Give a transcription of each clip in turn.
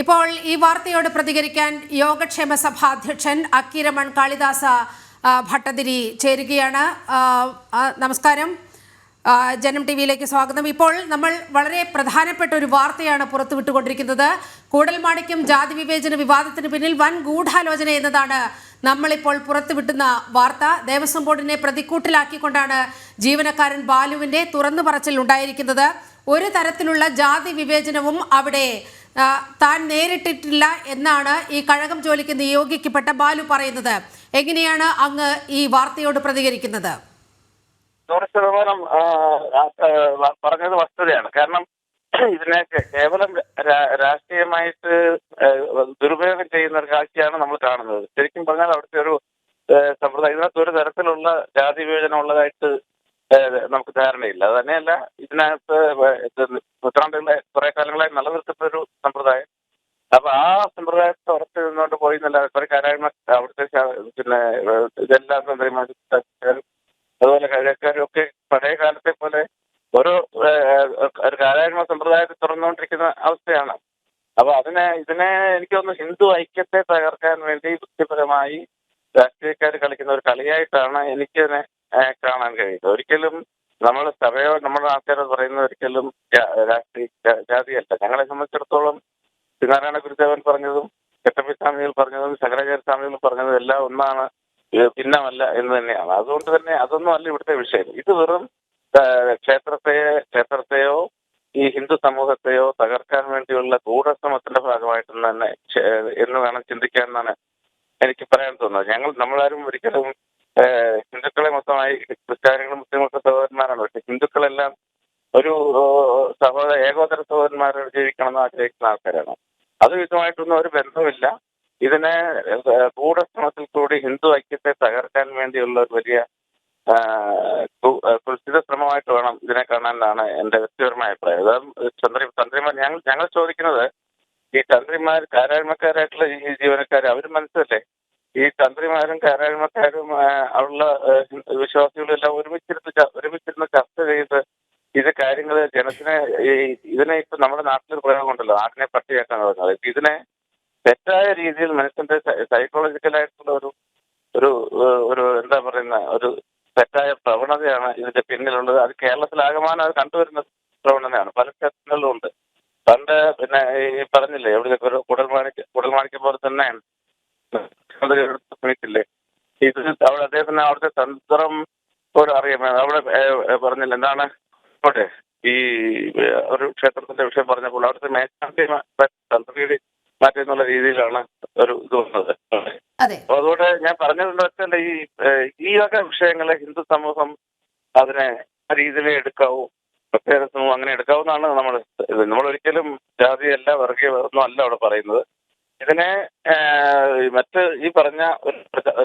ഇപ്പോൾ ഈ വാർത്തയോട് പ്രതികരിക്കാൻ യോഗക്ഷേമ സഭ അധ്യക്ഷൻ അക്കിരമൺ കാളിദാസ ഭട്ടതിരി ചേരുകയാണ്. നമസ്കാരം. ജനം ടി വിയിലേക്ക് സ്വാഗതം. ഇപ്പോൾ നമ്മൾ വളരെ പ്രധാനപ്പെട്ട ഒരു വാർത്തയാണ് പുറത്തുവിട്ടുകൊണ്ടിരിക്കുന്നത് കൂടൽമാണിക്യം ജാതി വിവേചന വിവാദത്തിന് പിന്നിൽ വൻ ഗൂഢാലോചന എന്നതാണ് നമ്മളിപ്പോൾ പുറത്തുവിട്ടുന്ന വാർത്ത. ദേവസ്വം ബോർഡിനെ പ്രതിക്കൂട്ടിലാക്കിക്കൊണ്ടാണ് ജീവനക്കാരൻ ബാലുവിന്റെ തുറന്നു പറച്ചിൽ ഉണ്ടായിരിക്കുന്നത്. ഒരു തരത്തിലുള്ള ജാതി വിവേചനവും അവിടെ താൻ നേരിട്ടിട്ടില്ല എന്നാണ് ഈ കഴകം ജോലിക്ക് നിയോഗിക്കപ്പെട്ട ബാലു പറയുന്നത്. എങ്ങനെയാണ് അങ്ങ് ഈ വാർത്തയോട് പ്രതികരിക്കുന്നത്? നൂറ് ശതമാനം പറഞ്ഞത് വസ്തുതയാണ്. കാരണം ഇതിനെ കേവലം രാഷ്ട്രീയമായിട്ട് ദുരുപയോഗം ചെയ്യുന്ന ഒരു കാഴ്ചയാണ് നമ്മൾ കാണുന്നത്. ശരിക്കും പറഞ്ഞാൽ അവിടുത്തെ ഒരു സമ്പ്രദായം ഇതിനകത്ത് ഒരു തരത്തിലുള്ള ജാതി വിവേചനം ഉള്ളതായിട്ട് നമുക്ക് ധാരണയില്ല. അത് തന്നെയല്ല ഇതിനകത്ത് ഇത് നൂറ്റാണ്ടുകളെ കുറെ കാലങ്ങളായി നിലനിർത്തുന്ന ഒരു സമ്പ്രദായം. അപ്പൊ ആ സമ്പ്രദായത്തെ ഉറച്ചു നിന്നുകൊണ്ട് പോയി എന്നല്ല കുറെ കാര്യങ്ങൾ അവിടുത്തെ പിന്നെ ഇതെല്ലാ ഇതെല്ലാം അതുപോലെ കഴിയക്കാരും ഒക്കെ പഴയ കാലത്തെ പോലെ ഒരു ഒരു കാലായ്മ സമ്പ്രദായത്തെ തുറന്നുകൊണ്ടിരിക്കുന്ന അവസ്ഥയാണ്. അപ്പൊ അതിനെ ഇതിനെ എനിക്ക് തോന്നുന്നു ഹിന്ദു ഐക്യത്തെ തകർക്കാൻ വേണ്ടി ബുദ്ധിപരമായി രാഷ്ട്രീയക്കാർ കളിക്കുന്ന ഒരു കളിയായിട്ടാണ് എനിക്കതിനെ കാണാൻ കഴിയില്ല. ഒരിക്കലും നമ്മൾ സഭയോ നമ്മുടെ ആൾക്കാരോ പറയുന്നത് ഒരിക്കലും രാഷ്ട്രീയ ജാതിയല്ല. ഞങ്ങളെ സംബന്ധിച്ചിടത്തോളം ശ്രീനാരായണ ഗുരുദേവൻ പറഞ്ഞതും കെട്ടപ്പി സ്വാമികൾ പറഞ്ഞതും ശങ്കരാചാര്യ സ്വാമികൾ പറഞ്ഞതും എല്ലാം ഒന്നാണ്. ഭിന്നമല്ല എന്ന് തന്നെയാണ്. അതുകൊണ്ട് തന്നെ അതൊന്നും അല്ല ഇവിടുത്തെ വിഷയം. ഇത് വെറും ക്ഷേത്രത്തെയെ ക്ഷേത്രത്തെ ക്ഷേത്രത്തെയോ ഈ ഹിന്ദു സമൂഹത്തെയോ തകർക്കാൻ വേണ്ടിയുള്ള ഗൂഢശ്രമത്തിന്റെ ഭാഗമായിട്ട് തന്നെ എന്ന് വേണം ചിന്തിക്കാൻ എന്നാണ് എനിക്ക് പറയാൻ തോന്നുന്നത്. ഞങ്ങൾ നമ്മളാരും ഒരിക്കലും ആ, ഹിന്ദുക്കളെ മൊത്തമായി ക്രിസ്ത്യാനികളും മുസ്ലിങ്ങളൊക്കെ സഹോദരന്മാരാണ്. പക്ഷെ ഹിന്ദുക്കളെല്ലാം ഒരു സഹോദര ഏകോദര സഹോദരന്മാരോട് ജീവിക്കണം എന്ന് ആഗ്രഹിക്കുന്ന ആൾക്കാരാണ്. അത് ഇതുമായിട്ടൊന്നും ഒരു ബന്ധമില്ല ഇതിനെ ഗൂഢശ്രമത്തിൽ കൂടി ഹിന്ദു ഐക്യത്തെ തകർക്കാൻ വേണ്ടിയുള്ള ഒരു വലിയ കുൽസിത ശ്രമമായിട്ട് വേണം ഇതിനെ കാണാനാണ് എന്റെ വ്യക്തിപരമായ അഭിപ്രായം. ചന്ദ്രി തന്ത്രി തന്ത്രിമാർ ഞങ്ങൾ ഞങ്ങൾ ചോദിക്കുന്നത് ഈ തന്ത്രിമാർ കാരായ്മക്കാരായിട്ടുള്ള ജീവനക്കാർ അവർ മനസ്സിലല്ലേ ഈ തന്ത്രിമാരും കാരാഴ്മക്കാരും ആ, ഉള്ള വിശ്വാസികളും എല്ലാം ഒരുമിച്ചിരുന്ന് ഒരുമിച്ചിരുന്ന് ചർച്ച ചെയ്ത് ഇത് കാര്യങ്ങൾ ജനത്തിനെ ഇതിനെ ഇപ്പൊ നമ്മുടെ നാട്ടിലൊരു പ്രയോഗമുണ്ടല്ലോ നാട്ടിനെ പട്ടിയാക്കാൻ പറയുന്നത് ഇതിനെ തെറ്റായ രീതിയിൽ മനുഷ്യന്റെ സൈക്കോളജിക്കലായിട്ടുള്ള ഒരു ഒരു ഒരു എന്താ പറയുന്ന ഒരു തെറ്റായ പ്രവണതയാണ് ഇതിന്റെ പിന്നിലുള്ളത്. അത് കേരളത്തിലാകമാനം അത് കണ്ടുവരുന്ന പ്രവണതയാണ്. പല ക്ഷേത്രങ്ങളിലും ഉണ്ട്. പണ്ട് പിന്നെ ഈ പറഞ്ഞില്ലേ എവിടെ കുടൽ മാണിക്ക പോലെ തന്നെ ഇത് അവിടെ അദ്ദേഹത്തിന് അവിടുത്തെ തന്ത്രം പോലും അറിയാം. അവിടെ പറഞ്ഞില്ല. എന്താണ്? ഓട്ടെ ഈ ഒരു ക്ഷേത്രത്തിന്റെ വിഷയം പറഞ്ഞപ്പോൾ അവിടുത്തെ മേശാന്തി തന്ത്രിയുടെ മാറ്റി എന്നുള്ള രീതിയിലാണ് ഒരു ഇത് വന്നത്. അപ്പൊ അതുകൊണ്ട് ഞാൻ പറഞ്ഞതെന്ന് വെച്ചാൽ ഈ ഈ വക വിഷയങ്ങളെ ഹിന്ദു സമൂഹം അതിനെ ആ രീതിയിലേ എടുക്കാവൂ പ്രത്യേക സമൂഹം അങ്ങനെ എടുക്കാവുന്നതാണ് നമ്മൾ നമ്മൾ ഒരിക്കലും ജാതിയല്ല വർഗീയ ഒന്നും അല്ല അവിടെ പറയുന്നത്. ഇതിനെ മറ്റ് ഈ പറഞ്ഞ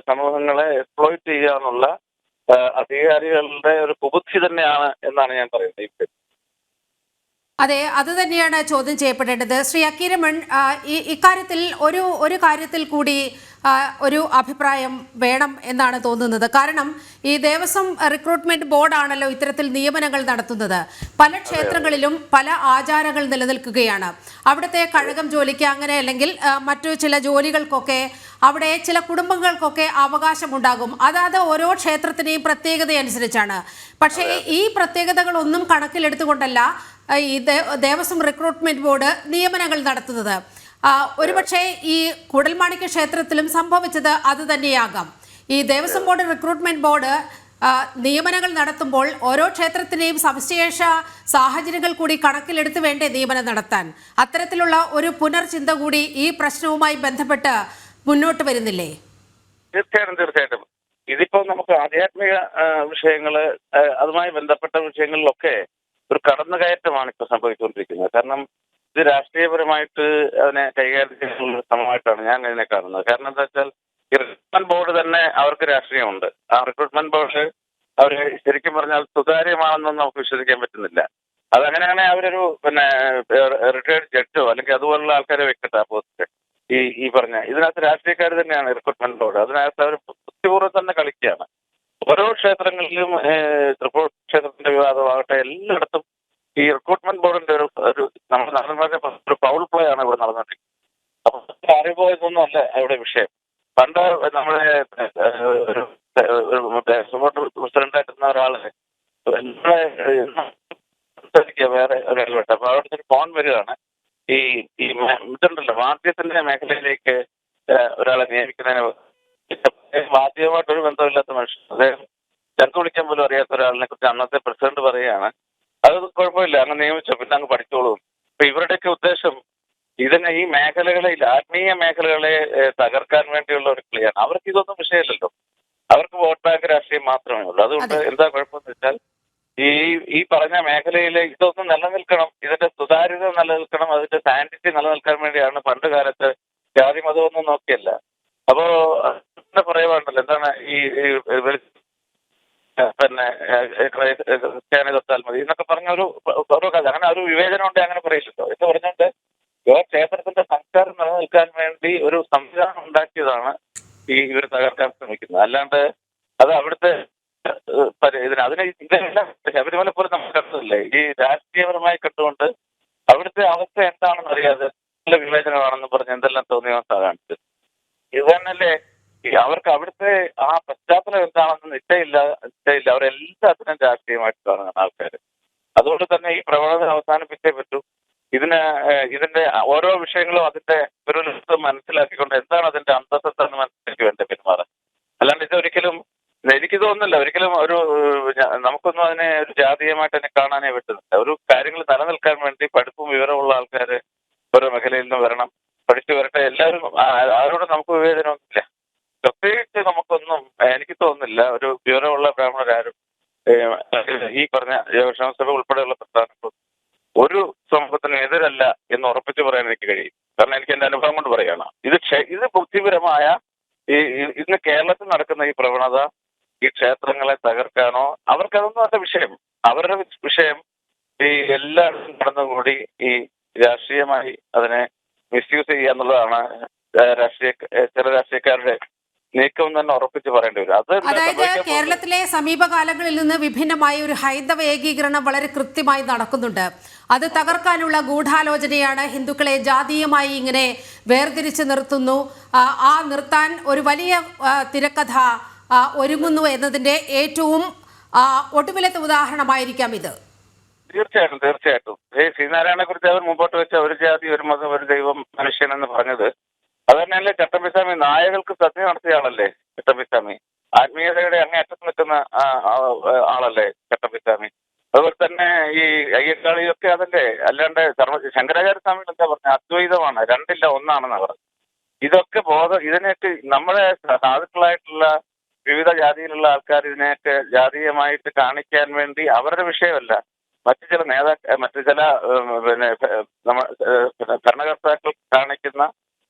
സമൂഹങ്ങളെ എക്സ്പ്ലോയിറ്റ് ചെയ്യാനുള്ള അധികാരികളുടെ ഒരു കുബുദ്ധി തന്നെയാണ് എന്നാണ് ഞാൻ പറയുന്നത് അതെ അത് തന്നെയാണ് ചോദ്യം ചെയ്യപ്പെടേണ്ടത്. ശ്രീ അക്കീരമൺ ഇക്കാര്യത്തിൽ ഒരു ഒരു കാര്യത്തിൽ കൂടി ഒരു അഭിപ്രായം വേണം എന്നാണ് തോന്നുന്നത്. കാരണം ഈ ദേവസ്വം റിക്രൂട്ട്മെന്റ് ബോർഡാണല്ലോ ഇത്തരത്തിൽ നിയമനങ്ങൾ നടത്തുന്നത്. പല ക്ഷേത്രങ്ങളിലും പല ആചാരങ്ങൾ നിലനിൽക്കുകയാണ്. അവിടുത്തെ കഴകം ജോലിക്ക് അങ്ങനെ അല്ലെങ്കിൽ മറ്റു ചില ജോലികൾക്കൊക്കെ അവിടെ ചില കുടുംബങ്ങൾക്കൊക്കെ അവകാശമുണ്ടാകും. അതാത് ഓരോ ക്ഷേത്രത്തിനെയും പ്രത്യേകത അനുസരിച്ചാണ് പക്ഷേ ഈ പ്രത്യേകതകളൊന്നും കണക്കിലെടുത്തുകൊണ്ടല്ല ഈ ദേവസ്വം റിക്രൂട്ട്മെന്റ് ബോർഡ് നിയമനങ്ങൾ നടത്തുന്നത്. ഒരുപക്ഷെ ഈ കുടൽമാണിക്യ ക്ഷേത്രത്തിലും സംഭവിച്ചത് അത് തന്നെയാകാം. ഈ ദേവസ്വം ബോർഡ് റിക്രൂട്ട്മെന്റ് ബോർഡ് നിയമനങ്ങൾ നടത്തുമ്പോൾ ഓരോ ക്ഷേത്രത്തിനെയും സവിശേഷ സാഹചര്യങ്ങൾ കൂടി കണക്കിലെടുത്ത് വേണ്ടേ നിയമനം നടത്താൻ. അത്തരത്തിലുള്ള ഒരു പുനർചിന്ത കൂടി ഈ പ്രശ്നവുമായി ബന്ധപ്പെട്ട് മുന്നോട്ട് വരുന്നില്ലേ? തീർച്ചയായിട്ടും തീർച്ചയായിട്ടും. ഇതിപ്പോ നമുക്ക് ആധ്യാത്മിക വിഷയങ്ങൾ അതുമായി ബന്ധപ്പെട്ട വിഷയങ്ങളിലൊക്കെ ഒരു കടന്നുകയറ്റമാണ് ഇപ്പൊ സംഭവിച്ചുകൊണ്ടിരിക്കുന്നത്. കാരണം ഇത് രാഷ്ട്രീയപരമായിട്ട് അതിനെ കൈകാര്യം ചെയ്യാനുള്ള ശ്രമമായിട്ടാണ് ഞാൻ ഇതിനെ കാണുന്നത്. കാരണം എന്താ വെച്ചാൽ ഈ റിക്രൂട്ട്മെന്റ് ബോർഡ് തന്നെ അവർക്ക് രാഷ്ട്രീയമുണ്ട്. ആ റിക്രൂട്ട്മെന്റ് ബോർഡ് അവർ ശരിക്കും പറഞ്ഞാൽ സുതാര്യമാണെന്നൊന്നും നമുക്ക് വിശ്വസിക്കാൻ പറ്റുന്നില്ല. അതങ്ങനെയാണെ അവരൊരു പിന്നെ റിട്ടയർഡ് ജഡ്ജോ അല്ലെങ്കിൽ അതുപോലുള്ള ആൾക്കാരെ വെക്കട്ടെ ആ പോസ്റ്റ് ഈ ഈ പറഞ്ഞ ഇതിനകത്ത് രാഷ്ട്രീയക്കാർ തന്നെയാണ് റിക്രൂട്ട്മെന്റ് ബോർഡ്. അതിനകത്ത് അവർ ബുദ്ധിപൂർവം തന്നെ കളിക്കുകയാണ്. ഓരോ ക്ഷേത്രങ്ങളിലും തൃപ്പൂർ ക്ഷേത്രത്തിന്റെ വിവാദമാകട്ടെ എല്ലായിടത്തും ഈ റിക്രൂട്ട്മെന്റ് ബോർഡിന്റെ ഒരു ഒരു നമ്മുടെ നടന്മാരുടെ ഒരു പൗൾ പ്ലേ ആണ് ഇവിടെ നടന്നിട്ടുള്ളത് മാറിപ്പോയതൊന്നും അല്ല അവിടെ വിഷയം. പണ്ട് നമ്മുടെ ഒരു പ്രസിഡന്റായിരുന്ന ഒരാൾ വേറെ ഒരാളുമായിട്ട് അപ്പൊ അവിടെ ഒരു ഫോൺ വരികയാണ്. ഈ ഈ ഇതുണ്ടല്ലോ വാദ്യത്തിന്റെ മേഖലയിലേക്ക് അദ്ദേഹം ചെറുക്ക് വിളിക്കാൻ പോലും അറിയാത്ത ഒരാളിനെ കുറിച്ച് അന്നത്തെ പ്രസിഡന്റ് പറയുകയാണ്. അത് കുഴപ്പമില്ല അങ്ങ് നിയമിച്ചു പിന്നെ അങ്ങ് പഠിച്ചോളൂ. അപ്പൊ ഇവരുടെയൊക്കെ ഉദ്ദേശം ഇതിനെ ഈ മേഖലകളെ ആത്മീയ മേഖലകളെ തകർക്കാൻ വേണ്ടിയുള്ള ഒരു ക്ലിയർ അവർക്ക് ഇതൊന്നും വിഷയമില്ലല്ലോ. അവർക്ക് വോട്ട് ബാങ്ക് രാഷ്ട്രീയം മാത്രമേ ഉള്ളൂ. അതുകൊണ്ട് അതെ. എന്താ കുഴപ്പമെന്ന് വെച്ചാൽ ഈ ഈ പറഞ്ഞ മേഖലയിലെ ഇതൊന്നും നിലനിൽക്കണം ഇതിന്റെ സുതാര്യത നിലനിൽക്കണം അതിന്റെ സാനിറ്റി നിലനിൽക്കാൻ വേണ്ടിയാണ് പണ്ട് കാലത്ത് ജാതി മതമൊന്നും നോക്കിയല്ല. അപ്പോ എന്താ പറയുവാണ്ടല്ലോ എന്താണ് ഈ പിന്നെ ക്രിസ്ത്യാനി തൊട്ടാൽ മതി എന്നൊക്കെ പറഞ്ഞ ഒരു ഓരോ കഥ. അങ്ങനെ ഒരു വിവേചനം ഉണ്ട് അങ്ങനെ പറയില്ലല്ലോ. എന്ന് പറഞ്ഞുകൊണ്ട് ഇവർ ക്ഷേത്രത്തിന്റെ സംസ്കാരം നിലനിൽക്കാൻ വേണ്ടി ഒരു സംവിധാനം ഉണ്ടാക്കിയതാണ് ഈ ഇവർ തകർക്കാൻ ശ്രമിക്കുന്നത്. അല്ലാണ്ട് അത് അവിടുത്തെ ഇതിന് അതിന് ഇതെല്ലാം ശബരിമല പോലെ നമുക്ക് കണ്ടതല്ലേ? ഈ രാഷ്ട്രീയപരമായി കണ്ടുകൊണ്ട് അവിടുത്തെ അവസ്ഥ എന്താണെന്ന് അറിയാതെ നല്ല വിവേചനമാണെന്ന് പറഞ്ഞ് എന്തെല്ലാം തോന്നിയ കാണിച്ചത്? ഇത് തന്നെയല്ലേ? അവർക്ക് അവിടുത്തെ ആ പശ്ചാത്തലം എന്താണെന്ന് നിശ്ചയില്ല നിശ്ചയില്ല അവരെല്ലാത്തിനും രാഷ്ട്രീയമായിട്ട് കാണുന്ന ആൾക്കാർ അതുകൊണ്ട് തന്നെ ഈ പ്രവണത അവസാനിപ്പിച്ചേ പറ്റൂ. ഇതിന് ഇതിന്റെ ഓരോ വിഷയങ്ങളും അതിന്റെ ഒരു ലിസ്റ്റ് മനസ്സിലാക്കിക്കൊണ്ട് എന്താണ് അതിന്റെ അന്തസ്സത്തെന്ന് മനസ്സിലാക്കി വേണ്ട പെരുമാറാൻ. അല്ലാണ്ട് ഇത് ഒരിക്കലും എനിക്ക് തോന്നുന്നില്ല ഒരിക്കലും ഒരു നമുക്കൊന്നും അതിനെ ഒരു ജാതീയമായിട്ട് തന്നെ കാണാനേ പറ്റുന്നില്ല. ഒരു കാര്യങ്ങൾ നിലനിൽക്കാൻ വേണ്ടി പഠിപ്പും വിവരമുള്ള ആൾക്കാര് ഓരോ മേഖലയിൽ നിന്ന് വരണം. പഠിച്ചു വരട്ടെ. എല്ലാവരും ആരോടും നമുക്ക് വിവേചനമൊന്നുമില്ല. പ്രത്യേകിച്ച് നമുക്കൊന്നും എനിക്ക് തോന്നുന്നില്ല ഒരു വിവരമുള്ള ബ്രാഹ്മണരാരും ഈ പറഞ്ഞ ജനസഭ ഉൾപ്പെടെയുള്ള പ്രസ്ഥാനങ്ങളും ഒരു സമൂഹത്തിനും എതിരല്ല എന്ന് ഉറപ്പിച്ചു പറയാൻ എനിക്ക് കഴിയും. കാരണം എനിക്ക് എന്റെ അനുഭവം കൊണ്ട് പറയുകയാണ്. ഇത് ഇത് ബുദ്ധിപരമായ ഈ ഇന്ന് കേരളത്തിൽ നടക്കുന്ന ഈ പ്രവണത ഈ ക്ഷേത്രങ്ങളെ തകർക്കാനോ അവർക്കതൊന്നും അല്ല വിഷയം. അവരുടെ വിഷയം ഈ എല്ലായിടത്തും കടന്നുകൂടി ഈ രാഷ്ട്രീയമായി അതിനെ മിസ്യൂസ് ചെയ്യുക എന്നുള്ളതാണ് രാഷ്ട്രീയ ചില രാഷ്ട്രീയക്കാരുടെ നീക്കം തന്നെ ഉറപ്പിച്ച് പറയേണ്ടി വരും. അത് അതായത് കേരളത്തിലെ സമീപകാലങ്ങളിൽ നിന്ന് വിഭിന്നമായ ഒരു ഹൈന്ദവ ഏകീകരണം വളരെ കൃത്യമായി നടക്കുന്നുണ്ട്. അത് തകർക്കാനുള്ള ഗൂഢാലോചനയാണ് ഹിന്ദുക്കളെ ജാതീയമായി ഇങ്ങനെ വേർതിരിച്ച് നിർത്തുന്നു. ആ, ആ നിർത്താൻ ഒരു വലിയ തിരക്കഥ ഒരുങ്ങുന്നു എന്നതിന്റെ ഏറ്റവും ഒടുവിലത്തെ ഉദാഹരണമായിരിക്കാം ഇത്. തീർച്ചയായിട്ടും തീർച്ചയായിട്ടും. ഈ ശ്രീനാരായണനെ കുറിച്ച് അവർ മുമ്പോട്ട് വെച്ച ഒരു ജാതി ഒരു മതം ഒരു ദൈവം മനുഷ്യൻ എന്ന് പറഞ്ഞത് അത് തന്നെയല്ലേ ചട്ടമ്പിസ്വാമി നായകൾക്ക് സദ്യ നടത്തിയ ആളല്ലേ ചട്ടമ്പിസ്വാമി? ആത്മീയതയുടെ അങ്ങേയറ്റത്ത് നിൽക്കുന്ന ആളല്ലേ ചട്ടമ്പിസ്വാമി? അതുപോലെ തന്നെ ഈ അയ്യക്കാളിയൊക്കെ അതല്ലേ അല്ലാണ്ട് സർവ ശങ്കരാചാര്യ സ്വാമി എന്താ പറഞ്ഞ? അദ്വൈതമാണ് രണ്ടില്ല ഒന്നാണെന്ന് പറഞ്ഞു. ഇതൊക്കെ ബോധം ഇതിനെയൊക്കെ നമ്മുടെ സാധുക്കളായിട്ടുള്ള വിവിധ ജാതിയിലുള്ള ആൾക്കാർ ഇതിനെയൊക്കെ ജാതീയമായിട്ട് കാണിക്കാൻ വേണ്ടി അവരുടെ വിഷയമല്ല. മറ്റു ചില നേതാക്കൾ മറ്റു ചില പിന്നെ ഭരണകർത്താക്കൾ കാണിക്കുന്ന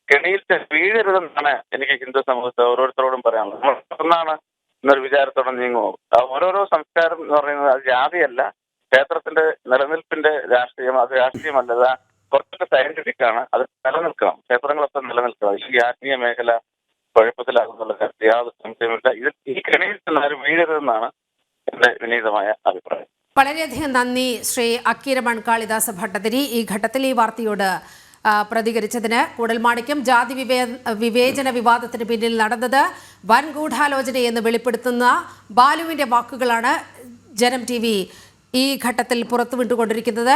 കെണിയിൽ വീഴരുതെന്നാണ് എനിക്ക് ഹിന്ദു സമൂഹത്തെ ഓരോരുത്തരോടും പറയാനുള്ളത്. നമ്മൾ ഒന്നാണ് എന്നൊരു വിചാരത്തോടെ നീങ്ങുമോ? ഓരോരോ സംസ്കാരം എന്ന് പറയുന്നത് അത് ജാതിയല്ല ക്ഷേത്രത്തിന്റെ നിലനിൽപ്പിന്റെ രാഷ്ട്രീയം അത് രാഷ്ട്രീയമല്ല കുറച്ചൊക്കെ സയന്റിഫിക് ആണ് അത് നിലനിൽക്കണം ക്ഷേത്രങ്ങളൊക്കെ നിലനിൽക്കണം ഈ ആത്മീയ മേഖല കുഴപ്പത്തിലാകുന്നുള്ള യാതൊരു സംശയമില്ല ഇത് ഈ കെണിയിൽ ചെന്ന് ആരും വീഴരുതെന്നാണ് എന്റെ വിനീതമായ അഭിപ്രായം. വളരെയധികം നന്ദി ശ്രീ അക്കീരമൺ കാളിദാസ ഭട്ടതിരി ഈ ഘട്ടത്തിൽ ഈ വാർത്തയോട് പ്രതികരിച്ചതിന്. കൂടൽമാണിക്യം ജാതി വിവേ വിവേചന വിവാദത്തിന് പിന്നിൽ നടന്നത് വൻ ഗൂഢാലോചനയെന്ന് വെളിപ്പെടുത്തുന്ന ബാലുവിന്റെ വാക്കുകളാണ് ജനം ടി ഈ ഘട്ടത്തിൽ പുറത്തുവിട്ടുകൊണ്ടിരിക്കുന്നത്.